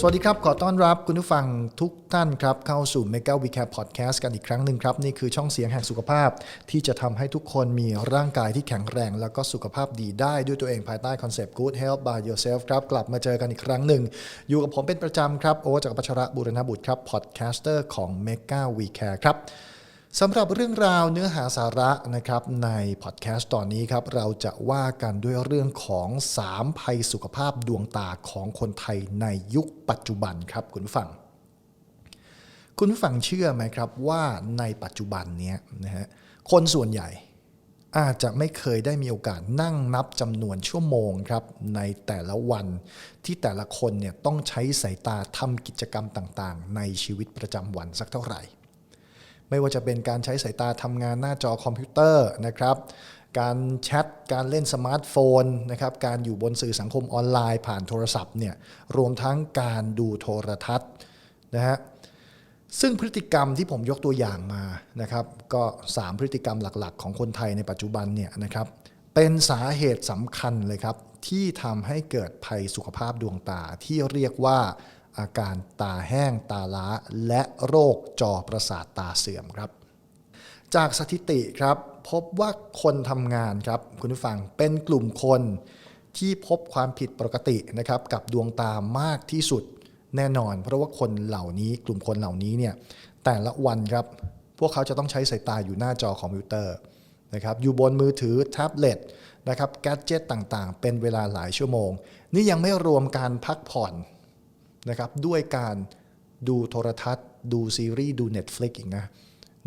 สวัสดีครับ ขอต้อนรับคุณผู้ฟังทุกท่านครับ เข้าสู่ Mega w e c a p Podcast กันอีกครั้งหนึ่งครับ นี่คือช่องเสียงแห่งสุขภาพ ที่จะทำให้ทุกคนมีร่างกายที่แข็งแรง แล้วก็สุขภาพดีได้ด้วยตัวเองภายใต้คอนเซปต์ Good Health by Yourself ครับ กลับมาเจอกันอีกครั้งหนึ่ง อยู่กับผมเป็นประจำครับ โอจากรพัชระบุรณบุตรครับพอดแคสเตอร์ของ Mega w e c a p ครับ สำหรับเรื่องราวเนื้อหาสาระนะครับในพอดแคสต์ตอนนี้ครับเราจะว่ากันด้วยเรื่องของ 3 ภัยสุขภาพดวงตาของคนไทยในยุคปัจจุบันครับคุณฟัง คุณฟังเชื่อไหมครับว่าในปัจจุบันเนี้ยนะฮะคนส่วนใหญ่อาจจะไม่เคยได้มีโอกาสนั่งนับจำนวนชั่วโมงครับในแต่ละวันที่แต่ละคนเนี่ยต้องใช้สายตาทำกิจกรรมต่างๆ ในชีวิตประจำวันสักเท่าไหร่ ไม่ว่าจะเป็นการใช้สายตาทำงานหน้าจอคอมพิวเตอร์นะครับ การแชท การเล่นสมาร์ทโฟนนะครับ การอยู่บนสื่อสังคมออนไลน์ผ่านโทรศัพท์เนี่ย รวมทั้งการดูโทรทัศน์นะฮะ ซึ่งพฤติกรรมที่ผมยกตัวอย่างมานะครับ ก็ 3 พฤติกรรมหลักๆ ของคนไทยในปัจจุบันเนี่ยนะครับ เป็นสาเหตุสำคัญเลยครับที่ทำให้เกิดภัยสุขภาพดวงตาที่เรียกว่า อาการตาแห้งตาล้า และโรคจอประสาทตาเสื่อมครับ จากสถิติครับพบว่าคนทำงานครับคุณผู้ฟังเป็นกลุ่มคนที่พบความผิดปกตินะครับกับดวงตามากที่สุดแน่นอน เพราะว่าคนเหล่านี้กลุ่มคนเหล่านี้เนี่ยแต่ละวันครับพวกเขาจะต้องใช้สายตาอยู่หน้าจอคอมพิวเตอร์นะครับอยู่บนมือถือแท็บเล็ตนะครับแกดเจิตต่างๆ เป็นเวลาหลายชั่วโมง นี่ยังไม่รวมการพักผ่อน นะครับด้วยการดูโทรทัศน์ ดูซีรีส์ ดู Netflix อีกนะ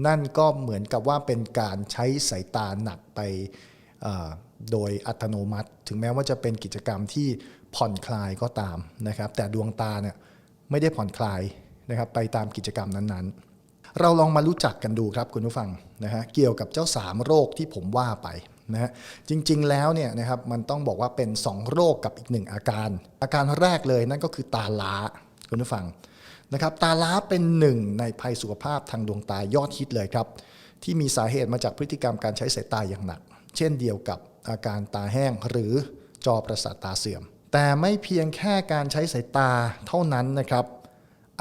นั่นก็เหมือนกับว่าเป็นการใช้สายตาหนักไปโดยอัตโนมัติ ถึงแม้ว่าจะเป็นกิจกรรมที่ผ่อนคลายก็ตามนะครับ แต่ดวงตาเนี่ยไม่ได้ผ่อนคลายนะครับไปตามกิจกรรมนั้นๆ เราลองมารู้จักกันดูครับคุณผู้ฟังนะฮะเกี่ยวกับเจ้า 3 โรคที่ผมว่าไป นะฮะจริงๆแล้วเนี่ยนะครับมันต้องบอกว่าเป็น 2 โรคกับอีกหนึ่งอาการ อาการแรกเลยนั่นก็คือตาล้าคุณผู้ฟังนะครับตาล้าเป็นหนึ่งในภัยสุขภาพทางดวงตายอดฮิตเลยครับ ที่มีสาเหตุมาจากพฤติกรรมการใช้สายตาอย่างหนัก เช่นเดียวกับอาการตาแห้งหรือจอประสาทตาเสื่อม แต่ไม่เพียงแค่การใช้สายตาเท่านั้นนะครับ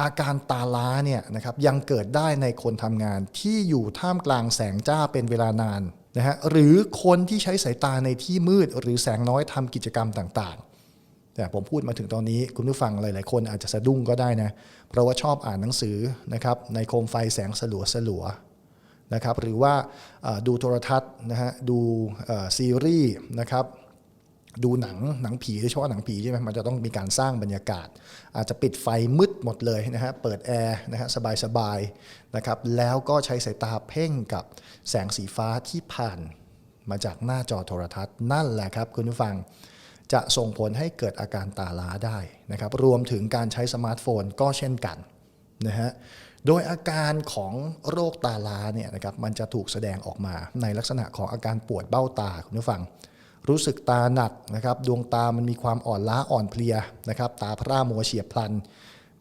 อาการตาล้าเนี่ยนะครับยังเกิดได้ในคนทำงานที่อยู่ท่ามกลางแสงจ้าเป็นเวลานาน นะฮะหรือคนที่ใช้สายตาในที่มืดหรือแสงน้อยทำกิจกรรมต่างๆ แต่ผมพูดมาถึงตอนนี้คุณผู้ฟังหลาย ๆ คนอาจจะสะดุ้งก็ได้นะเพราะว่าชอบอ่านหนังสือนะครับในโคมไฟแสงสลัวสลัวๆนะครับหรือว่าดูโทรทัศน์นะฮะดูซีรีส์นะครับ ดูหนังหนังผีโดยเฉพาะหนังผีใช่ไหมมันจะต้องมีการสร้างบรรยากาศ อาจจะปิดไฟมืดหมดเลยนะฮะเปิดแอร์นะฮะสบายๆนะครับแล้วก็ใช้สายตาเพ่งกับแสงสีฟ้าที่ผ่านมาจากหน้าจอโทรทัศน์นั่นแหละครับคุณผู้ฟังจะส่งผลให้เกิดอาการตาล้าได้นะครับรวมถึงการใช้สมาร์ทโฟนก็เช่นกันนะฮะโดยอาการของโรคตาล้าเนี่ยนะครับมันจะถูกแสดงออกมาในลักษณะของอาการปวดเบ้าตาคุณผู้ฟัง รู้สึกตาหนักนะครับ ดวงตามันมีความอ่อนล้าอ่อนเพลียนะครับ ตาพร่ามัวเฉียบพลัน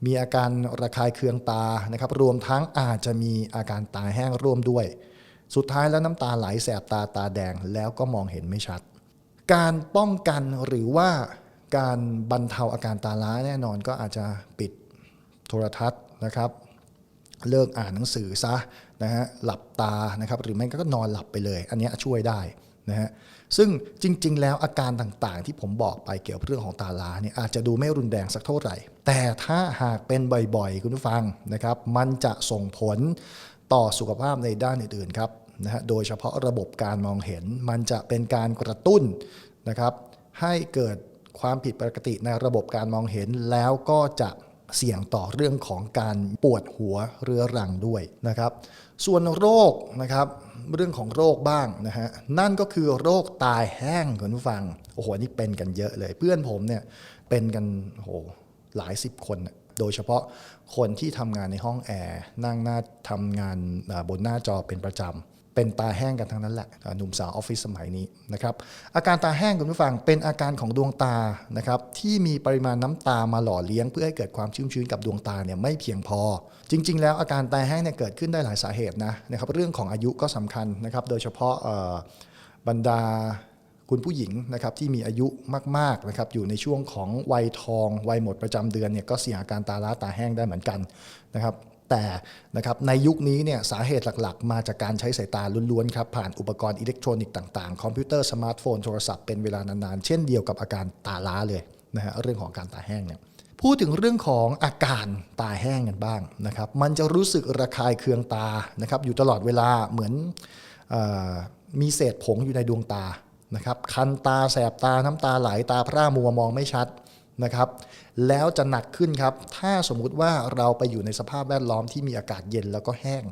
มีอาการระคายเคืองตานะครับ รวมทั้งอาจจะมีอาการตาแห้งร่วมด้วย สุดท้ายแล้วน้ำตาไหลแสบตาตาแดงแล้วก็มองเห็นไม่ชัด การป้องกันหรือว่าการบรรเทาอาการตาล้าแน่นอนก็อาจจะปิดโทรทัศน์นะครับเลิกอ่านหนังสือซะนะฮะหลับตานะครับหรือไม่ก็นอนหลับไปเลย อันนี้ช่วยได้นะฮะ ซึ่งจริง ๆ แล้วอาการต่างๆ ที่ผมบอกไปเกี่ยวกับเรื่องของตาล้าเนี่ยอาจจะดูไม่รุนแรงสักเท่าไหร่ แต่ถ้าหากเป็นบ่อยๆ คุณผู้ฟังนะครับ มันจะส่งผลต่อสุขภาพในด้านอื่นๆครับนะฮะโดยเฉพาะระบบการมองเห็น มันจะเป็นการกระตุ้นนะครับ ให้เกิดความผิดปกติในระบบการมองเห็นแล้วก็จะเสี่ยงต่อเรื่องของการปวดหัวเรื้อรังด้วยนะครับ ส่วนโรคนะครับ เรื่องของโรคบ้างนะฮะนั่นก็คือโรคตายแห้งคุณผู้ฟังโอ้โหนี่เป็นกันเยอะเลย เพื่อนผมเนี่ยเป็นกันโอ้โหหลายสิบคน โดยเฉพาะคนที่ทำงานในห้องแอร์นั่งหน้าทำงานบนหน้าจอเป็นประจำ เป็นตาแห้งกันทั้งนั้นแหละหนุ่มสาวออฟฟิศสมัยนี้นะครับอาการตาแห้งคุณผู้ฟังเป็นอาการของดวงตานะครับที่มีปริมาณน้ำตามาหล่อเลี้ยง เพื่อให้เกิดความชุ่มชื้นกับดวงตาเนี่ยไม่เพียงพอ จริง ๆ แล้วอาการตาแห้งเนี่ยเกิดขึ้นได้หลายสาเหตุนะนะครับเรื่องของอายุก็สำคัญนะครับโดยเฉพาะเอ่อบรรดาคุณผู้หญิงนะครับที่มีอายุมากๆนะครับอยู่ในช่วงของวัยทอง วัยหมดประจำเดือนเนี่ยก็เสี่ยงอาการตาล้าตาแห้งได้เหมือนกันนะครับ แต่นะครับในยุคนี้เนี่ยสาเหตุหลักๆ มาจากการใช้สายตาล้วนๆครับผ่านอุปกรณ์อิเล็กทรอนิกส์ต่างๆ คอมพิวเตอร์สมาร์ทโฟนโทรศัพท์เป็นเวลานานๆ เช่นเดียวกับอาการตาล้าเลยนะฮะเรื่องของการตาแห้งเนี่ยพูดถึงเรื่องของอาการตาแห้งกันบ้างนะครับมันจะรู้สึกระคายเคืองตานะครับอยู่ตลอดเวลาเหมือนออมีเศษผงอยู่ในดวงตานะครับคันตาแสบตาน้ำตาไหลตาพร่ามัวมองไม่ชัดนะครับ แล้วจะหนักขึ้นครับ ถ้าสมมุติว่าเราไปอยู่ในสภาพแวดล้อมที่มีอากาศเย็นแล้วก็แห้ง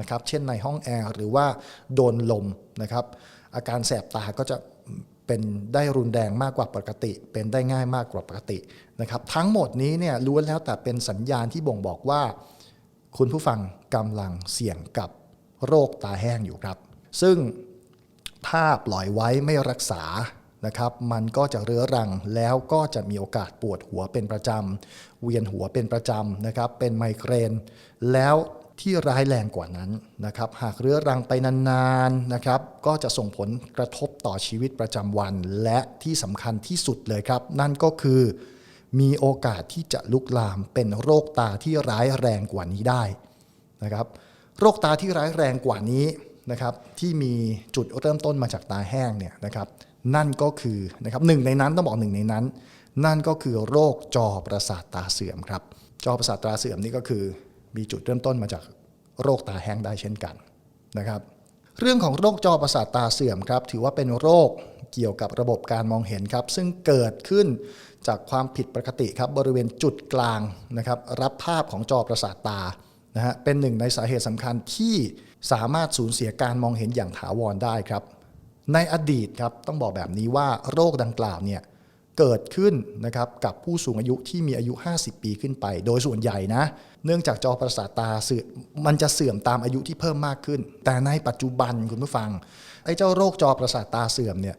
นะครับ เช่นในห้องแอร์หรือว่าโดนลมนะครับ อาการแสบตาก็จะเป็นได้รุนแรงมากกว่าปกติ เป็นได้ง่ายมากกว่าปกตินะครับ ทั้งหมดนี้เนี่ยล้วนแล้วแต่เป็นสัญญาณที่บ่งบอกว่า คุณผู้ฟังกำลังเสี่ยงกับโรคตาแห้งอยู่ครับ ซึ่งถ้าปล่อยไว้ไม่รักษา นะครับมันก็จะเรื้อรังแล้วก็จะมีโอกาสปวดหัวเป็นประจำเวียนหัวเป็นประจำนะครับเป็นไมเกรน แล้วที่ร้ายแรงกว่านั้นนะครับหากเรื้อรังไปนานๆนะครับก็จะส่งผลกระทบต่อชีวิตประจำวัน และที่สำคัญที่สุดเลยครับ นั่นก็คือมีโอกาสที่จะลุกลามเป็นโรคตาที่ร้ายแรงกว่านี้ได้นะครับโรคตาที่ร้ายแรงกว่านี้นะครับที่มีจุดเริ่มต้นมาจากตาแห้งเนี่ยนะครับ นั่นก็คือนะครับหนึ่งในนั้นต้องบอกหนึ่งในนั้น นั่นก็คือโรคจอประสาทตาเสื่อมครับจอประสาทตาเสื่อมนี่ก็คือ มีจุดเริ่มต้นมาจากโรคตาแห้งได้เช่นกันนะครับ เรื่องของโรคจอประสาทตาเสื่อมครับ ถือว่าเป็นโรคเกี่ยวกับระบบการมองเห็นครับ ซึ่งเกิดขึ้นจากความผิดปกติครับบริเวณจุดกลางนะครับ รับภาพของจอประสาทตานะฮะเป็นหนึ่งในสาเหตุสำคัญที่สามารถสูญเสียการมองเห็นอย่างถาวรได้ครับ ในอดีตครับต้องบอกแบบนี้ว่าโรคดังกล่าวเนี่ยเกิดขึ้นนะครับกับผู้สูงอายุที่มีอายุ 50 ปีขึ้นไป โดยส่วนใหญ่นะ เนื่องจากจอประสาทตาเสื่อมมันจะเสื่อมตามอายุที่เพิ่มมากขึ้น แต่ในปัจจุบันคุณผู้ฟังไอ้เจ้าโรคจอประสาทตาเสื่อมเนี่ย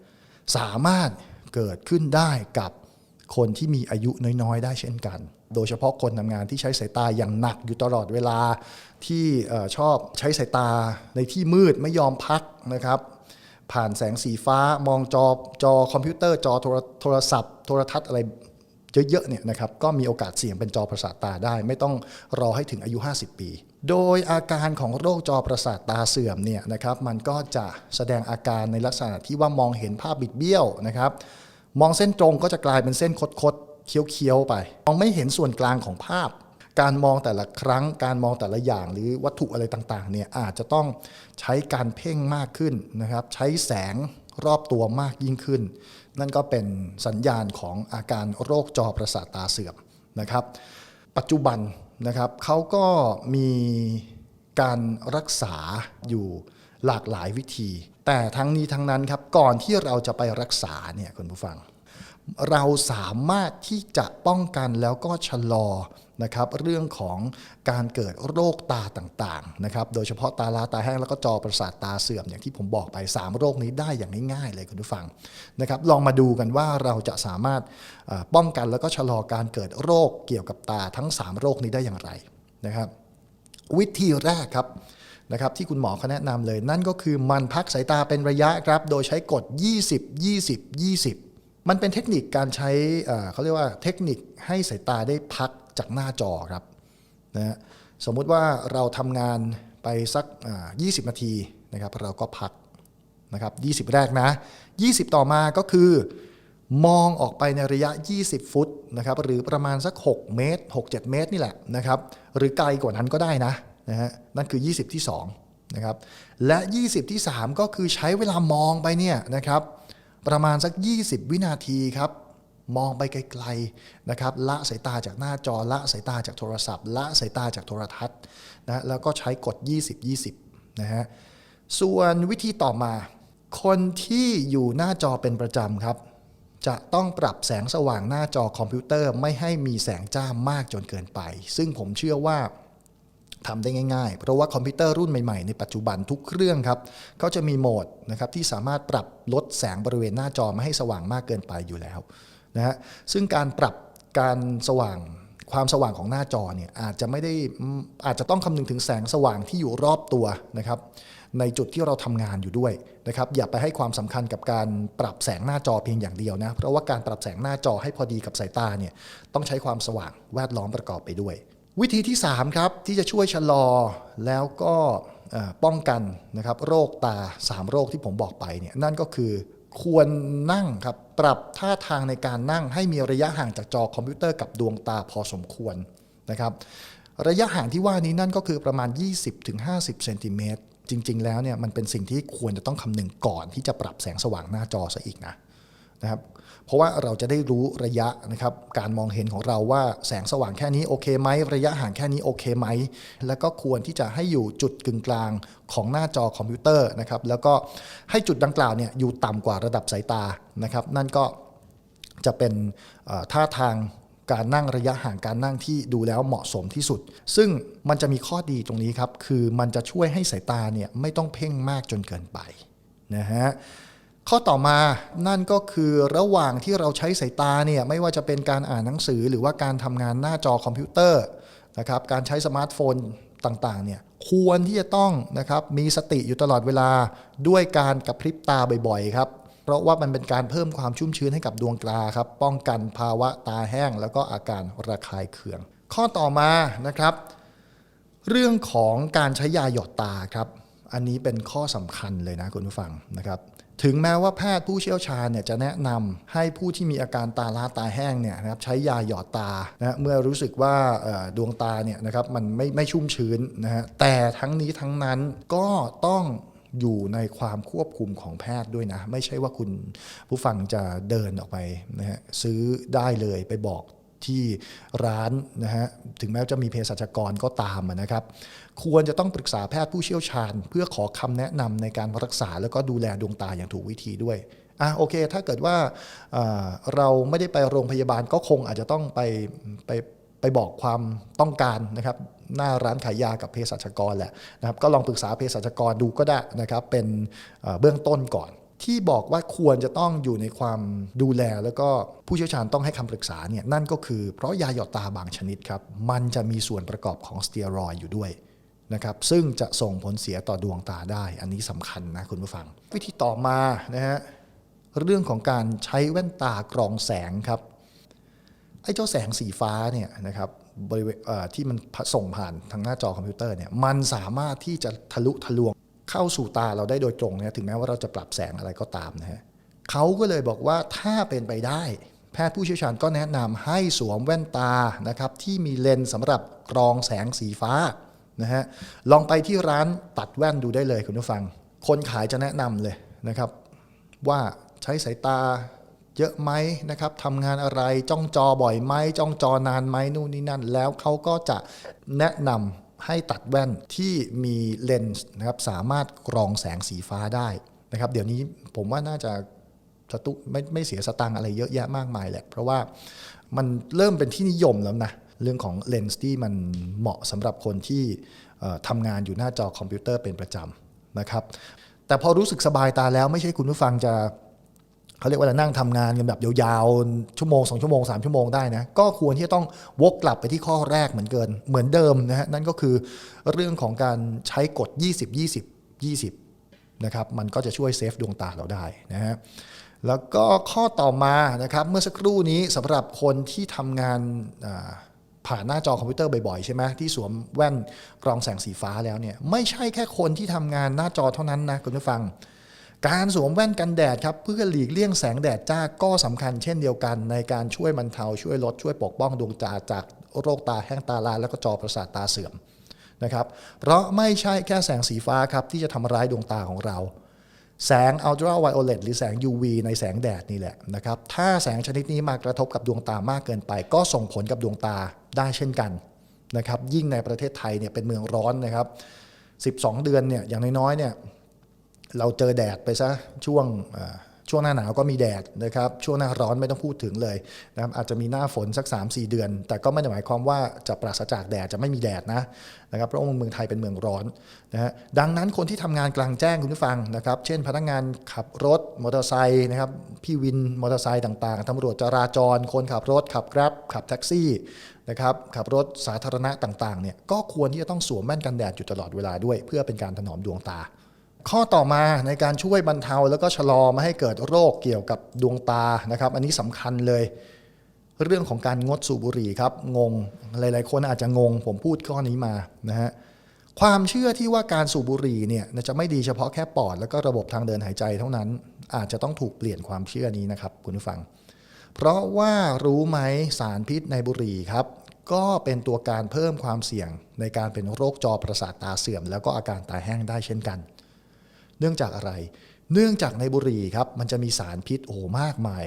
สามารถเกิดขึ้นได้กับคนที่มีอายุน้อยๆ ได้เช่นกัน โดยเฉพาะคนทำงานที่ใช้สายตาอย่างหนักอยู่ตลอดเวลาที่ชอบใช้สายตาในที่มืดไม่ยอมพักนะครับ ผ่านแสงสีฟ้ามองจอจอคอมพิวเตอร์จอโทรโทรศัพท์ โทรทัศน์อะไรเยอะๆเนี่ยนะครับก็มีโอกาสเสี่ยงเป็นจอประสาทตาได้ ไม่ต้องรอให้ถึงอายุ 50 ปี โดยอาการของโรคจอประสาทตาเสื่อมเนี่ยนะครับมันก็จะแสดงอาการในลักษณะที่ว่ามองเห็นภาพบิดเบี้ยวนะครับมองเส้นตรงก็จะกลายเป็นเส้นคดๆเคี้ยวๆไปมองไม่เห็นส่วนกลางของภาพ การมองแต่ละครั้ง การมองแต่ละอย่างหรือวัตถุอะไรต่างๆเนี่ยอาจจะต้องใช้การเพ่งมากขึ้นนะครับ ใช้แสงรอบตัวมากยิ่งขึ้น นั่นก็เป็นสัญญาณของอาการโรคจอประสาทตาเสื่อมนะครับ ปัจจุบันนะครับเขาก็มีการรักษาอยู่หลากหลายวิธี แต่ทั้งนี้ทั้งนั้นครับก่อนที่เราจะไปรักษาเนี่ยคุณผู้ฟัง เราสามารถที่จะป้องกันแล้วก็ชะลอนะครับเรื่องของการเกิดโรคตาต่างๆนะครับโดยเฉพาะตาลาตาแห้งแล้วก็จอประสาทตาเสื่อมอย่างที่ผมบอกไป 3 โรคนี้ได้อย่างง่ายๆเลยคุณผู้ฟังนะครับลองมาดูกันว่าเราจะสามารถป้องกันแล้วก็ชะลอการเกิดโรคเกี่ยวกับตาทั้ง 3 โรคนี้ได้อย่างไรนะครับ วิธีแรกครับนะครับที่คุณหมอเขาแนะนำเลยนั่นก็คือมันพักสายตาเป็นระยะครับโดยใช้กฎ 20 20 20 มันเป็นเทคนิคการใช้เขาเรียกว่าเทคนิคให้สายตาได้พักจากหน้าจอครับนะฮะสมมุติว่าเราทำงานไปสักอ่า20 นาทีนะครับเราก็พักนะครับ20 แรกนะ 20 ต่อมาก็คือ มองออกไปในระยะ 20 ฟุตนะครับหรือประมาณสัก 6 เมตร 6-7 เมตรนี่แหละนะครับหรือไกลกว่านั้นก็ได้นะนะฮะนั่นคือ 20 ที่2นะครับและ 20 ที่ 3 ก็คือใช้เวลามองไปเนี่ยนะครับ ประมาณสัก 20 วินาทีครับมองไปไกลๆนะครับละสายตาจากหน้าจอละสายตาจากโทรศัพท์ ละสายตาจากโทรทัศน์นะแล้วก็ใช้กฎ 20 20นะฮะส่วนวิธีต่อมา คนที่อยู่หน้าจอเป็นประจำครับ จะต้องปรับแสงสว่างหน้าจอคอมพิวเตอร์ไม่ให้มีแสงจ้ามากจนเกินไป ซึ่งผมเชื่อว่า ทำได้ง่ายๆ เพราะว่าคอมพิวเตอร์รุ่นใหม่ๆ ในปัจจุบันทุกเครื่องครับเขาจะมีโหมดนะครับที่สามารถปรับลดแสงบริเวณหน้าจอไม่ให้สว่างมากเกินไปอยู่แล้วนะฮะซึ่งการปรับการสว่างความสว่างของหน้าจอเนี่ยอาจจะไม่ได้อืมอาจจะต้องคำนึงถึงแสงสว่างที่อยู่รอบตัวนะครับในจุดที่เราทำงานอยู่ด้วยนะครับอย่าไปให้ความสำคัญกับการปรับแสงหน้าจอเพียงอย่างเดียวนะเพราะว่าการปรับแสงหน้าจอให้พอดีกับสายตาเนี่ยต้องใช้ความสว่างแวดล้อมประกอบไปด้วย วิธีที่ 3 ครับ ที่จะช่วยชะลอแล้วก็ป้องกันนะครับโรคตา 3 โรคที่ผมบอกไปเนี่ยนั่นก็คือควรนั่งครับปรับท่าทางในการนั่งให้มีระยะห่างจากจอคอมพิวเตอร์กับดวงตาพอสมควรนะครับระยะห่างที่ว่านี้นั่นก็คือประมาณ 20-50เซนติเมตรจริง ๆ แล้วเนี่ยมันเป็นสิ่งที่ควรจะต้องคำนึงก่อนที่จะปรับแสงสว่างหน้าจอซะอีกนะ นะครับเพราะว่าเราจะได้รู้ระยะนะครับการมองเห็นของเราว่าแสงสว่างแค่นี้โอเคไหมระยะห่างแค่นี้โอเคไหม แล้วก็ควรที่จะให้อยู่จุดกึ่งกลางของหน้าจอคอมพิวเตอร์นะครับแล้วก็ให้จุดดังกล่าวเนี่ยอยู่ต่ำกว่าระดับสายตานะครับนั่นก็จะเป็นท่าทางการนั่งระยะห่างการนั่งที่ดูแล้วเหมาะสมที่สุด ซึ่งมันจะมีข้อดีตรงนี้ครับ คือมันจะช่วยให้สายตาเนี่ยไม่ต้องเพ่งมากจนเกินไปนะฮะ ข้อต่อมานั่นก็คือระหว่างที่เราใช้สายตาเนี่ยไม่ว่าจะเป็นการอ่านหนังสือหรือว่าการทำงานหน้าจอคอมพิวเตอร์นะครับการใช้สมาร์ทโฟนต่างๆเนี่ยควรที่จะต้องนะครับมีสติอยู่ตลอดเวลาด้วยการกระพริบตาบ่อยๆครับเพราะว่ามันเป็นการเพิ่มความชุ่มชื้นให้กับดวงตาครับป้องกันภาวะตาแห้ง แล้วก็อาการระคายเคือง ข้อต่อมานะครับ เรื่องของการใช้ยาหยอดตาครับอันนี้เป็นข้อสำคัญเลยนะคุณผู้ฟังนะครับ ถึงแม้ว่าแพทย์ผู้เชี่ยวชาญเนี่ยจะแนะนำให้ผู้ที่มีอาการตาล้าตาแห้งเนี่ยนะครับใช้ยาหยอดตานะเมื่อรู้สึกว่าดวงตาเนี่ยนะครับมันไม่ไม่ชุ่มชื้นนะฮะแต่ทั้งนี้ทั้งนั้นก็ต้องอยู่ในความควบคุมของแพทย์ด้วยนะ ไม่ใช่ว่าคุณผู้ฟังจะเดินออกไปนะฮะซื้อได้เลยไปบอก ที่ร้านนะฮะถึงแม้จะมีเภสัชกรก็ตามนะครับ ควรจะต้องปรึกษาแพทย์ผู้เชี่ยวชาญ เพื่อขอคำแนะนำในการรักษาแล้วก็ดูแลดวงตาอย่างถูกวิธีด้วยอะโอเค ถ้าเกิดว่าเราไม่ได้ไปโรงพยาบาลก็คงอาจจะต้องไปไปไปบอกความต้องการนะครับหน้าร้านขายยากับเภสัชกรแหละนะครับก็ลองปรึกษาเภสัชกรดูก็ได้นะครับเป็นเบื้องต้นก่อน ที่บอกว่าควรจะต้องอยู่ในความดูแล แล้วก็ผู้เชี่ยวชาญต้องให้คำปรึกษาเนี่ยนั่นก็คือเพราะยาหยอดตาบางชนิดครับ มันจะมีส่วนประกอบของสเตียรอยอยู่ด้วยนะครับซึ่งจะส่งผลเสียต่อดวงตาได้ อันนี้สำคัญนะคุณผู้ฟัง วิธีต่อมานะฮะเรื่องของการใช้แว่นตากรองแสงครับไอ้เจ้าแสงสีฟ้าเนี่ยนะครับบริเวณที่มันส่งผ่านทางหน้าจอคอมพิวเตอร์เนี่ยมันสามารถที่จะทะลุทะลวง เข้าสู่ตาเราได้โดยตรงนะถึงแม้ว่าเราจะปรับแสงอะไรก็ตามนะฮะเขาก็เลยบอกว่าถ้าเป็นไปได้ แพทย์ผู้เชี่ยวชาญก็แนะนำให้สวมแว่นตานะครับที่มีเลนส์สำหรับกรองแสงสีฟ้านะฮะลองไปที่ร้านตัดแว่นดูได้เลยคุณผู้ฟัง คนขายจะแนะนำเลยนะครับ ว่าใช้สายตาเยอะไหมนะครับทำงานอะไรจ้องจอบ่อยไหมจ้องจอนานไหมนู่นนี่นั่น แล้วเขาก็จะแนะนำ ให้ตัดแว่นที่มีเลนส์นะครับสามารถกรองแสงสีฟ้าได้นะครับ เดี๋ยวนี้ผมว่าน่าจะสตุไม่ไม่เสียสตังค์อะไรเยอะแยะมากมายแหละ เพราะว่ามันเริ่มเป็นที่นิยมแล้วนะ เรื่องของเลนส์ที่มันเหมาะสำหรับคนที่ทำงานอยู่หน้าจอคอมพิวเตอร์เป็นประจำนะครับแต่พอรู้สึกสบายตาแล้วไม่ใช่คุณผู้ฟังจะ เขาเรียกว่าอะนั่งทำงานกันแบบยาวๆ ชั่วโมง2ชั่วโมง3ชั่วโมงได้นะ ก็ควรที่จะต้องวกกลับไปที่ข้อแรกเหมือนเกิน เหมือนเดิมนะฮะ นั่นก็คือเรื่องของการใช้กฎ 20 20 20 นะครับ มันก็จะช่วยเซฟดวงตาเราได้นะฮะ แล้วก็ข้อต่อมานะครับ เมื่อสักครู่นี้สำหรับคนที่ทำงานผ่านหน้าจอคอมพิวเตอร์บ่อยๆ ใช่ไหมที่สวมแว่นกรองแสงสีฟ้าแล้วเนี่ยไม่ใช่แค่คนที่ทำงานหน้าจอเท่านั้นนะคุณผู้ฟัง การสวมแว่นกันแดดครับเพื่อหลีกเลี่ยงแสงแดดจ้าก็สำคัญเช่นเดียวกันในการช่วยบรรเทาช่วยลดช่วยปกป้องดวงตาจากโรคตาแห้งตาลายแล้วก็จอประสาทตาเสื่อมนะครับเพราะไม่ใช่แค่แสงสีฟ้าครับที่จะทำร้ายดวงตาของเรา แสงอัลตราไวโอเลตหรือแสง UV ในแสงแดดนี่แหละนะครับถ้าแสงชนิดนี้มากระทบกับดวงตามากเกินไป ก็ส่งผลกับดวงตาได้เช่นกันนะครับยิ่งในประเทศไทยเนี่ยเป็นเมืองร้อนนะครับ 12 เดือนเนี่ยอย่างน้อยๆเนี่ย เราเจอแดดไปซะช่วงช่วงหน้าหนาวก็มีแดดนะครับช่วงหน้าร้อนไม่ต้องพูดถึงเลยนะครับอาจจะมีหน้าฝนสัก 3-4 เดือน แต่ก็ไม่ได้หมายความว่าจะปราศจากแดดจะไม่มีแดดนะนะครับเพราะว่าเมืองไทยเป็นเมืองร้อนนะฮะดังนั้นคนที่ทำงานกลางแจ้งคุณผู้ฟังนะครับเช่นพนักงานขับรถมอเตอร์ไซค์นะครับพี่วินมอเตอร์ไซค์ต่างๆตำรวจจราจร คนขับรถขับแกร็บขับแท็กซี่นะครับขับรถสาธารณะต่างๆเนี่ยก็ควรที่จะต้องสวมแว่นกันแดดอยู่ตลอดเวลาด้วย เพื่อเป็นการถนอมดวงตา ข้อต่อมาในการช่วยบรรเทาแล้วก็ชะลอไม่ให้เกิดโรคเกี่ยวกับดวงตานะครับ อันนี้สำคัญเลย เรื่องของการงดสูบบุหรี่ครับงงหลาย ๆ คนอาจจะงง ผมพูดข้อนี้มานะฮะความเชื่อที่ว่าการสูบบุหรี่เนี่ยจะไม่ดีเฉพาะแค่ปอด แล้วก็ระบบทางเดินหายใจเท่านั้น อาจจะต้องถูกเปลี่ยนความเชื่อนี้นะครับคุณผู้ฟัง เพราะว่ารู้ไหมสารพิษในบุหรี่ครับก็เป็นตัวการเพิ่มความเสี่ยงในการเป็นโรคจอประสาทตาเสื่อม แล้วก็อาการตาแห้งได้เช่นกัน นื่องจากอะไร เนื่องจากในบุหรี่ครับมันจะมีสารพิษโอ้มากมาย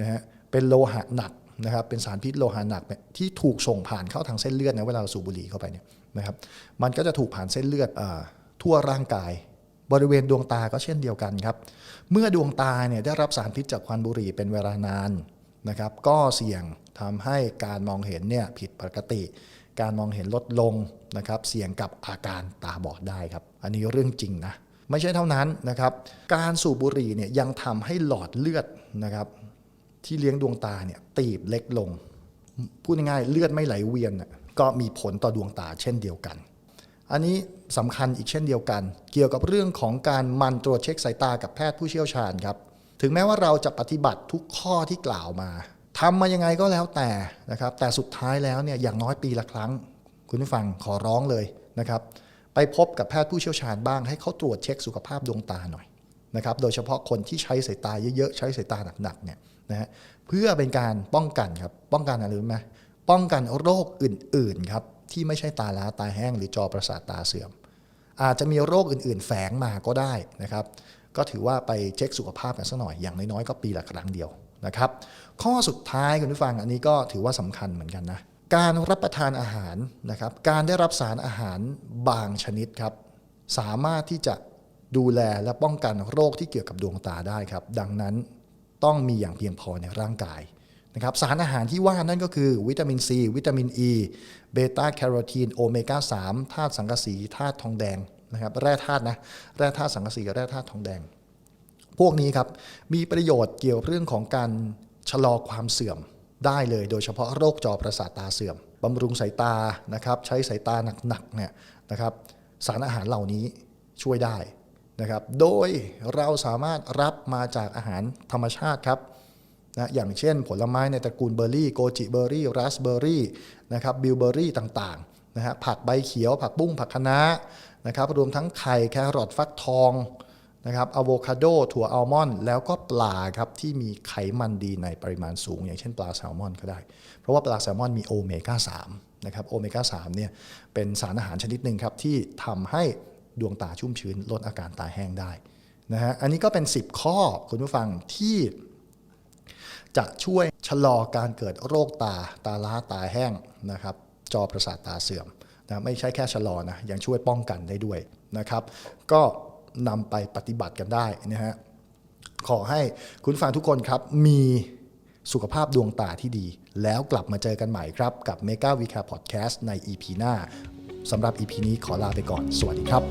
นะฮะเป็นโลหะหนักนะครับเป็นสารพิษโลหะหนักที่ถูกส่งผ่านเข้าทางเส้นเลือดนะเวลาเราสูบบุหรี่เข้าไปเนี่ยนะครับมันก็จะถูกผ่านเส้นเลือดอทั่วร่างกาย บริเวณดวงตาก็เช่นเดียวกันครับ เมื่อดวงตาเนี่ยได้รับสารพิษจากควันบุหรี่เป็นเวลานานนะครับ ก็เสี่ยงทำให้การมองเห็นเนี่ยผิดปกติ การมองเห็นลดลงนะครับ เสี่ยงกับอาการตาบอดได้ครับ อันนี้เรื่องจริงนะ ไม่ใช่เท่านั้นนะครับ การสูบบุหรี่เนี่ยยังทำให้หลอดเลือดนะครับ ที่เลี้ยงดวงตาเนี่ยตีบเล็กลง พูดง่ายๆเลือดไม่ไหลเวียนก็มีผลต่อดวงตาเช่นเดียวกัน อันนี้สำคัญอีกเช่นเดียวกัน เกี่ยวกับเรื่องของการมันตรวจเช็คสายตากับแพทย์ผู้เชี่ยวชาญครับ ถึงแม้ว่าเราจะปฏิบัติทุกข้อที่กล่าวมาทำมายังไงก็แล้วแต่นะครับ แต่สุดท้ายแล้วเนี่ยอย่างน้อยปีละครั้ง คุณผู้ฟังขอร้องเลยนะครับ ไปพบกับแพทย์ผู้เชี่ยวชาญบ้าง ให้เขาตรวจเช็คสุขภาพดวงตาหน่อยนะครับโดยเฉพาะคนที่ใช้สายตาเยอะๆ ใช้สายตาหนักๆเนี่ยนะฮะเพื่อเป็นการป้องกันครับป้องกันอะไรรู้ไหมป้องกันโรคอื่นๆครับที่ไม่ใช่ตาล้าตาแห้งหรือจอประสาทตาเสื่อม อาจจะมีโรคอื่นๆ แฝงมาก็ได้นะครับ ก็ถือว่าไปเช็คสุขภาพกันสักหน่อยอย่างน้อยๆก็ปีละครั้งเดียวนะครับ ข้อสุดท้ายคุณผู้ฟังอันนี้ก็ถือว่าสำคัญเหมือนกันนะ การรับประทานอาหารนะครับ การได้รับสารอาหารบางชนิดครับ สามารถที่จะดูแลและป้องกันโรคที่เกี่ยวกับดวงตาได้ครับ ดังนั้นต้องมีอย่างเพียงพอในร่างกายนะครับ สารอาหารที่ว่านั่นก็คือวิตามินซี วิตามินอ e, ีเบต้าแคโรทีนโอเมก้า3ธาตุสังกะสีธาตุทองแดงนะครับ แร่ธาตุนะ แร่ธาตุสังกะสีกับแร่ธาตุทองแดง พวกนี้ครับมีประโยชน์เกี่ยวเรื่องของการชะลอความเสื่อม ได้เลย โดยเฉพาะโรคจอประสาทตาเสื่อมบำรุงสายตานะครับใช้สายตาหนักๆเนี่ยนะครับสารอาหารเหล่านี้ช่วยได้นะครับ โดยเราสามารถรับมาจากอาหารธรรมชาติครับนะอย่างเช่นผลไม้ในตระกูลเบอร์รี่โกจิเบอร์รี่ราสเบอร์รี่นะครับบิลเบอร์รี่ต่างๆนะฮะผักใบเขียว ผักบุ้งผักคะน้านะครับรวมทั้งไข่แครอทฟักทอง นะครับอะโวคาโดถั่วอัลมอนด์แล้วก็ปลาครับที่มีไขมันดีในปริมาณสูง อย่างเช่นปลาแซลมอนก็ได้ เพราะว่าปลาแซลมอนมีโอเมก้า3นะครับโอเมก้า3เนี่ยเป็นสารอาหารชนิดหนึ่งครับที่ทำให้ดวงตาชุ่มชื้นลดอาการตาแห้งได้นะฮะอันนี้ก็เป็น 10 ข้อคุณผู้ฟังที่จะช่วยชะลอการเกิดโรคตาตาล้าตาแห้งนะครับจอประสาทตาเสื่อมนะไม่ใช่แค่ชะลอนะยังช่วยป้องกันได้ด้วยนะครับ ก็ นำไปปฏิบัติกันได้นะฮะขอให้คุณฟังทุกคนครับมีสุขภาพดวงตาที่ดี แล้วกลับมาเจอกันใหม่ครับ กับ Mega v c a Podcast ใน EP หน้าสำหรับ EP นี้ขอลาไปก่อน สวัสดีครับ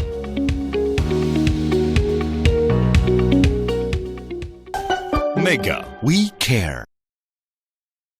Mega, we care.